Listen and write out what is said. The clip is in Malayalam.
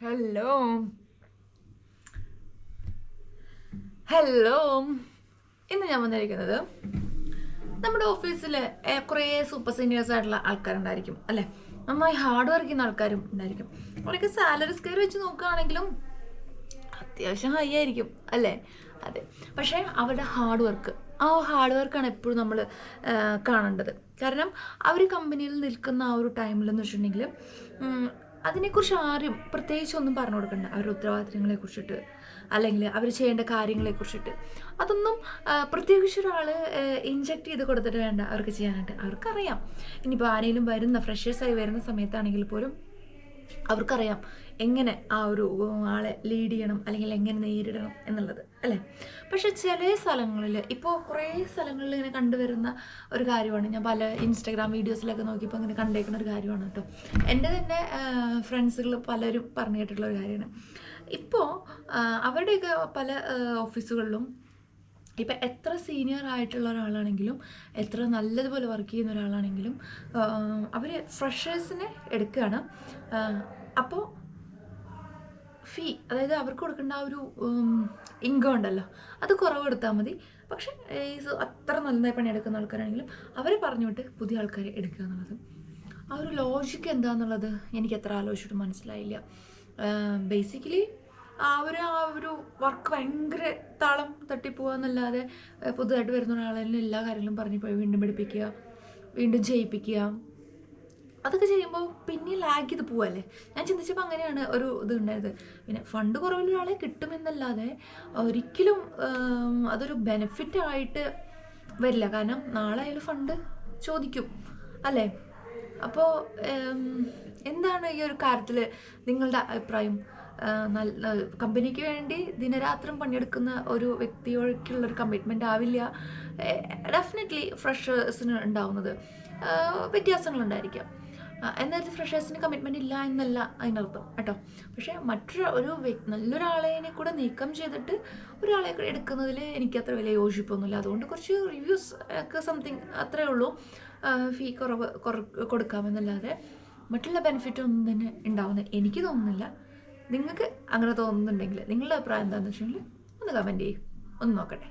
ഹലോ ഹലോ ഇന്ന് ഞാൻ വന്നിരിക്കുന്നത് നമ്മുടെ ഓഫീസിൽ കുറേ സൂപ്പർ സീനിയേഴ്സ് ആയിട്ടുള്ള ആൾക്കാരുണ്ടായിരിക്കും അല്ലേ? നന്നായി ഹാർഡ് വർക്ക് ചെയ്യുന്ന ആൾക്കാരും ഉണ്ടായിരിക്കും. അവരൊക്കെ സാലറി സ്കെയർ വെച്ച് നോക്കുകയാണെങ്കിലും അത്യാവശ്യം ഹൈ ആയിരിക്കും അല്ലേ? അതെ. പക്ഷേ അവരുടെ ഹാർഡ് വർക്ക് ആ ഹാർഡ് വർക്കാണ് എപ്പോഴും നമ്മൾ കാണേണ്ടത്. കാരണം അവർ കമ്പനിയിൽ നിൽക്കുന്ന ആ ഒരു ടൈമിലെന്ന് വെച്ചിട്ടുണ്ടെങ്കിൽ അതിനെക്കുറിച്ച് ആരും പ്രത്യേകിച്ച് ഒന്നും പറഞ്ഞു കൊടുക്കണ്ട. അവരുടെ ഉത്തരവാദിത്തങ്ങളെ കുറിച്ചിട്ട് അല്ലെങ്കിൽ അവർ ചെയ്യേണ്ട കാര്യങ്ങളെ കുറിച്ചിട്ട് അതൊന്നും പ്രത്യേകിച്ച് ഒരാൾ ഇൻജക്റ്റ് ചെയ്ത് കൊടുത്തിട്ട് വേണ്ട അവർക്ക് ചെയ്യാനായിട്ട്. അവർക്കറിയാം. ഇനിയിപ്പോൾ ആരെങ്കിലും വരുന്ന ഫ്രഷേഴ്സായി വരുന്ന സമയത്താണെങ്കിൽ പോലും അവർക്കറിയാം എങ്ങനെ ആ ഒരു ആളെ ലീഡ് ചെയ്യണം അല്ലെങ്കിൽ എങ്ങനെ നേരിടണം എന്നുള്ളത് അല്ലേ? പക്ഷെ ചില സ്ഥലങ്ങളിൽ ഇപ്പോൾ കുറേ സ്ഥലങ്ങളിൽ ഇങ്ങനെ കണ്ടുവരുന്ന ഒരു കാര്യമാണ്. ഞാൻ പല ഇൻസ്റ്റാഗ്രാം വീഡിയോസിലൊക്കെ നോക്കിയപ്പോൾ ഇങ്ങനെ കണ്ടേക്കുന്ന ഒരു കാര്യമാണ് കേട്ടോ. എന്റെ തന്നെ ഫ്രണ്ട്സുകൾ പലരും പറഞ്ഞു കേട്ടിട്ടുള്ള ഒരു കാര്യമാണ്. ഇപ്പോൾ അവരുടെയൊക്കെ പല ഓഫീസുകളിലും ഇപ്പം എത്ര സീനിയർ ആയിട്ടുള്ള ഒരാളാണെങ്കിലും എത്ര നല്ലതുപോലെ വർക്ക് ചെയ്യുന്ന ഒരാളാണെങ്കിലും അവർ ഫ്രഷേഴ്സിനെ എടുക്കുകയാണ്. അപ്പോൾ ഫീ അതായത് അവർക്ക് കൊടുക്കേണ്ട ആ ഒരു ഇൻകം ഉണ്ടല്ലോ അത് കുറവ് കൊടുത്താൽ മതി. പക്ഷേ അത്ര നന്നായി പണിയെടുക്കുന്ന ആൾക്കാരാണെങ്കിലും അവരെ പറഞ്ഞുവിട്ട് പുതിയ ആൾക്കാരെ എടുക്കുക എന്നുള്ളത്. ആ ഒരു ലോജിക്ക് എന്താണെന്നുള്ളത് എനിക്ക് എത്ര ആലോചിച്ചിട്ട് മനസ്സിലായില്ല. ബേസിക്കലി ആ ഒരു ആ ഒരു വർക്ക് ഭയങ്കര താളം തട്ടിപ്പോവാന്നല്ലാതെ പുതുതായിട്ട് വരുന്ന ഒരാളെ എല്ലാ കാര്യങ്ങളും പറഞ്ഞു പോയി വീണ്ടും പഠിപ്പിക്കുക വീണ്ടും ചെയ്യിപ്പിക്കുക. അതൊക്കെ ചെയ്യുമ്പോൾ പിന്നെ ലാഗ് ചെയ്ത് പോവല്ലേ? ഞാൻ ചിന്തിച്ചപ്പോൾ അങ്ങനെയാണ് ഒരു ഇത് ഉണ്ടായത്. പിന്നെ ഫണ്ട് കുറവിൽ ഒരാളെ കിട്ടുമെന്നല്ലാതെ ഒരിക്കലും അതൊരു ബെനിഫിറ്റ് ആയിട്ട് വരില്ല. കാരണം നാളെ അതിൽ ഫണ്ട് ചോദിക്കും. അല്ലേ? അപ്പോൾ എന്താണ് ഈ ഒരു കാര്യത്തിൽ നിങ്ങളുടെ അഭിപ്രായം? നല്ല കമ്പനിക്ക് വേണ്ടി ദിനരാത്രം പണിയെടുക്കുന്ന ഒരു വ്യക്തിയോടുള്ള ഒരു കമ്മിറ്റ്മെന്റ് ആവില്ല ഡെഫിനറ്റ്ലി ഫ്രഷേഴ്സിന് ഉണ്ടാവുന്നത് വ്യത്യാസങ്ങളുണ്ടായിരിക്കാം. എന്നാലും ഫ്രഷേഴ്സിന് കമ്മിറ്റ്മെന്റ് ഇല്ല എന്നല്ല അതിനർത്ഥം കേട്ടോ. പക്ഷേ മറ്റൊരു ഒരു നല്ലൊരാളേനെ നല്ലൊരാളെ കൂടെ നീക്കം ചെയ്തിട്ട് ഒരാളെ എടുക്കുന്നതിൽ എനിക്ക് അത്ര വലിയ യോജിപ്പൊന്നുമില്ല. അതുകൊണ്ട് കുറച്ച് റിവ്യൂസ് ഒക്കെ സംതിങ് അത്രേ ഉള്ളൂ. ഫീ കുറവ് കുറ- കൊടുക്കാമെന്നല്ലാതെ മറ്റുള്ള ബെനിഫിറ്റ് ഒന്നും തന്നെ ഉണ്ടാവുന്ന എനിക്ക് തോന്നുന്നില്ല. നിങ്ങൾക്ക് അങ്ങനെ തോന്നുന്നുണ്ടെങ്കിൽ നിങ്ങളുടെ അഭിപ്രായം എന്താണെന്ന് വെച്ചിട്ടുണ്ടെങ്കിൽ ഒന്ന് കമന്റ് ചെയ്യും. ഒന്ന് നോക്കട്ടെ.